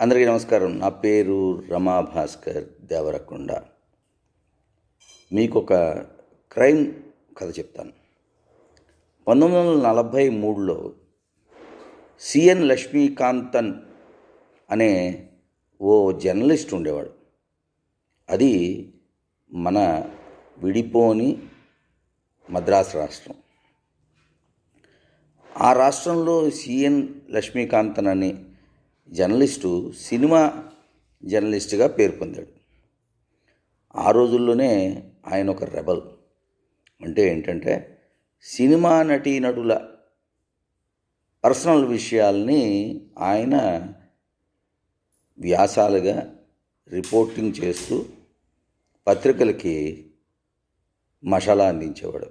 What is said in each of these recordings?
అందరికీ నమస్కారం. నా పేరు రమాభాస్కర్ దేవరకొండ. మీకు ఒక క్రైమ్ కథ చెప్తాను. పంతొమ్మిది వందల నలభై మూడులో సిఎన్ లక్ష్మీకాంతన్ అనే ఓ జర్నలిస్ట్ ఉండేవాడు. అది మన విడిపోని మద్రాసు రాష్ట్రం. ఆ రాష్ట్రంలో సిఎన్ లక్ష్మీకాంతన్ అనే జర్నలిస్టు సినిమా జర్నలిస్ట్గా పేరు పొందాడు. ఆ రోజుల్లోనే ఆయన ఒక రెబల్. అంటే ఏంటంటే సినిమా నటీనటుల పర్సనల్ విషయాల్ని ఆయన వ్యాసాలుగా రిపోర్టింగ్ చేస్తూ పత్రికలకి మసాలా అందించేవాడు.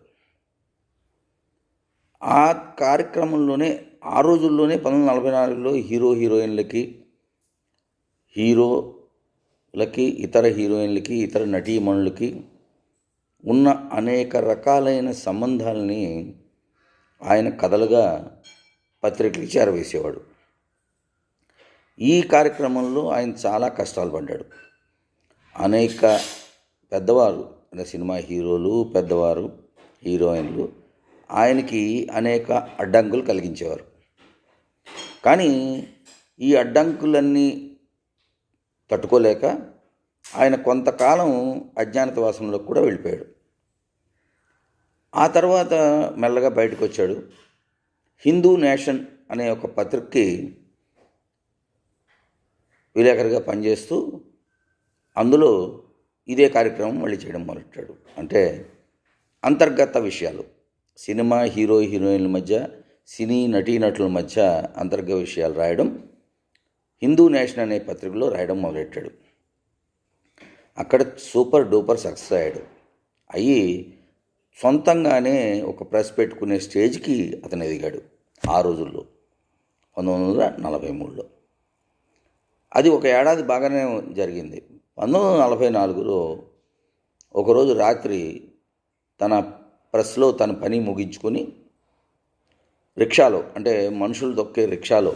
ఆ కార్యక్రమంలోనే ఆ రోజుల్లోనే పంతొమ్మిది నలభై నాలుగులో హీరో హీరోయిన్లకి హీరోలకి ఇతర హీరోయిన్లకి ఇతర నటీమణులకి ఉన్న అనేక రకాలైన సంబంధాలని ఆయన కథలుగా పత్రికలకి చేరవేసేవాడు ఈ కార్యక్రమంలో ఆయన చాలా కష్టాలు పడ్డాడు. అనేక పెద్దవారు సినిమా హీరోలు పెద్దవారు హీరోయిన్లు ఆయనకి అనేక అడ్డంకులు కలిగించేవారు. కానీ ఈ అడ్డంకులన్నీ తట్టుకోలేక ఆయన కొంతకాలం అజ్ఞాతవాసంలో కూడా వెళ్ళిపోయాడు. ఆ తర్వాత మెల్లగా బయటకు వచ్చాడు హిందూ నేషన్ అనే ఒక పత్రికకి విలేకరిగా పనిచేస్తూ అందులో ఇదే కార్యక్రమం మళ్ళీ చేయడం మొదలెట్టాడు అంటే అంతర్గత విషయాలు. సినిమా హీరో హీరోయిన్ల మధ్య సినీ నటీనటుల మధ్య అంతర్గత విషయాలు రాయడం హిందూ నేషన్ అనే పత్రికలో రాయడం మొదలెట్టాడు. అక్కడ సూపర్ డూపర్ సక్సెస్ అయ్యాడు. అయ్యి సొంతంగానే ఒక ప్రెస్ పెట్టుకునే స్టేజ్కి అతను ఎదిగాడు ఆ రోజుల్లో పంతొమ్మిది వందల నలభై మూడులో. అది ఒక ఏడాది బాగానే జరిగింది. పంతొమ్మిది వందల నలభై నాలుగులో ఒకరోజు రాత్రి తన ప్రెస్లో తన పని ముగించుకొని రిక్షాలో అంటే మనుషులు దొక్కే రిక్షాలో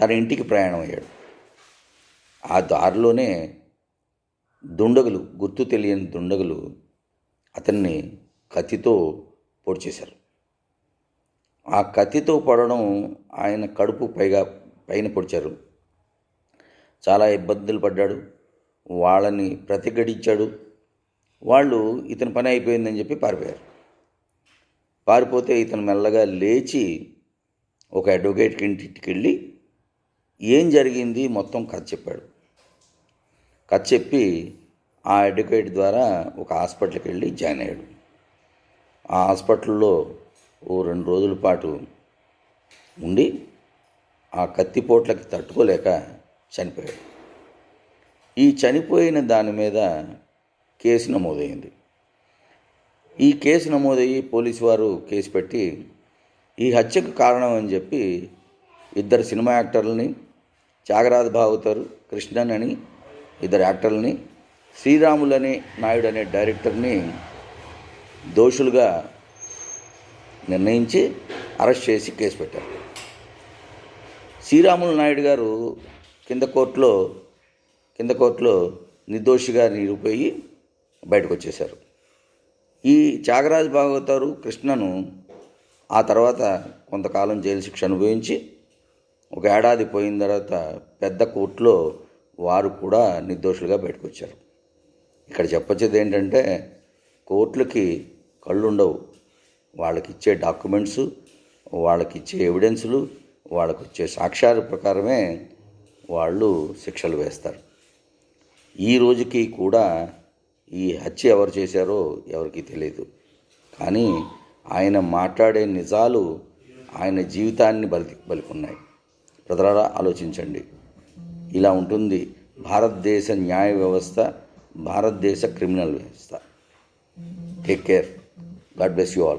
తన ఇంటికి ప్రయాణం అయ్యాడు ఆ దారిలోనే దుండగులు గుర్తు తెలియని దుండగులు అతన్ని కత్తితో పొడిచేశారు ఆ కత్తితో పడడం ఆయన కడుపు పైగా పైన పొడిచారు. చాలా ఇబ్బందులు పడ్డాడు. వాళ్ళని ప్రతిఘటించాడు. వాళ్ళు ఇతని పని అయిపోయిందని చెప్పి పారిపోయారు. పారిపోతే ఇతను మెల్లగా లేచి ఒక అడ్వకేట్కి ఇంటికి వెళ్ళి ఏం జరిగింది మొత్తం కథ చెప్పాడు. కథ చెప్పి ఆ అడ్వకేట్ ద్వారా ఒక హాస్పిటల్కి వెళ్ళి జాయిన్ అయ్యాడు. ఆ హాస్పిటల్లో ఓ రెండు రోజుల పాటు ఉండి ఆ కత్తిపోట్లకి తట్టుకోలేక చనిపోయాడు. ఈ చనిపోయిన దాని మీద కేసు నమోదైంది. ఈ కేసు నమోదయ్యి పోలీసు వారు కేసు పెట్టి ఈ హత్యకు కారణం అని చెప్పి ఇద్దరు సినిమా యాక్టర్లని త్యాగరాజ్ భావతరు కృష్ణన్ అని ఇద్దరు యాక్టర్లని శ్రీరాములని నాయుడు అనే డైరెక్టర్ని దోషులుగా నిర్ణయించి అరెస్ట్ చేసి కేసు పెట్టారు. శ్రీరాములు నాయుడు గారు కింద కోర్టులో కింద కోర్టులో నిర్దోషిగా నిలిపోయి బయటకు వచ్చేశారు ఈ త్యాగరాజ భాగవతారు కృష్ణను ఆ తర్వాత కొంతకాలం జైలు శిక్ష అనుభవించి ఒక ఏడాది పోయిన తర్వాత పెద్ద కోర్టులో వారు కూడా నిర్దోషులుగా బయటకు వచ్చారు ఇక్కడ చెప్పొచ్చేది ఏంటంటే కోర్టులకి కళ్ళు ఉండవు వాళ్ళకి ఇచ్చే డాక్యుమెంట్స్ వాళ్ళకి ఇచ్చే ఎవిడెన్సులు వాళ్ళకు వచ్చే సాక్ష్యాల ప్రకారమే వాళ్ళు శిక్షలు వేస్తారు. ఈ రోజుకి కూడా ఈ హత్య ఎవరు చేశారో ఎవరికి తెలియదు కానీ ఆయన మాట్లాడే నిజాలు ఆయన జీవితాన్ని బలి బలికున్నాయి. ప్రజలారా ఆలోచించండి. ఇలా ఉంటుంది భారతదేశ న్యాయ వ్యవస్థ భారతదేశ క్రిమినల్ వ్యవస్థ. Take care. God bless you all.